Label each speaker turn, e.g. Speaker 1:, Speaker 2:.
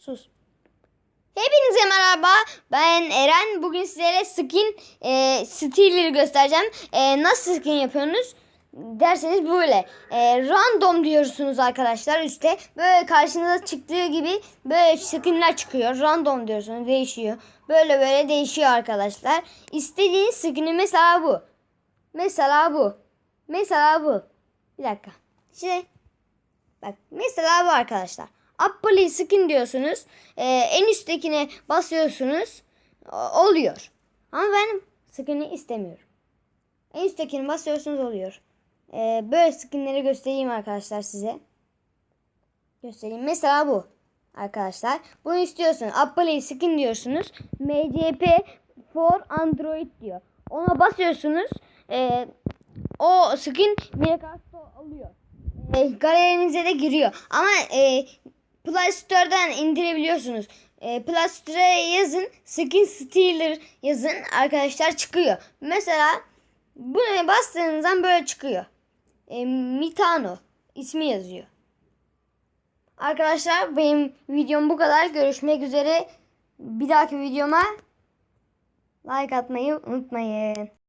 Speaker 1: Sus. Hepinize merhaba. Ben Eren. Bugün sizlere skin e, stilleri göstereceğim. E, nasıl skin yapıyorsunuz? Derseniz böyle. E, random diyorsunuz arkadaşlar üstte. Böyle karşınıza çıktığı gibi böyle skinler çıkıyor. Random diyorsunuz. Değişiyor. Böyle böyle değişiyor arkadaşlar. İstediğiniz skini mesela bu. Mesela bu. Mesela bu. Bir dakika. Şey. Bak mesela bu arkadaşlar. Upper'lı skin diyorsunuz. Ee, en üsttekine basıyorsunuz. Oluyor. Ama ben skin'i istemiyorum. En üsttekini basıyorsunuz oluyor. Ee, böyle skinleri göstereyim arkadaşlar size. Göstereyim. Mesela bu. Arkadaşlar. Bunu istiyorsunuz. Upper'lı skin diyorsunuz. MCP for Android diyor. Ona basıyorsunuz. Ee, o skin Minecraft'ta alıyor e, galerinize de giriyor. Ama e, Play Store'dan indirebiliyorsunuz. E, Play Store'a yazın Skin Stealer yazın arkadaşlar çıkıyor. Mesela buna bastığınızdan böyle çıkıyor. E, Mitano ismi yazıyor. Arkadaşlar benim videom bu kadar. Görüşmek üzere. Bir dahaki videoma like atmayı unutmayın.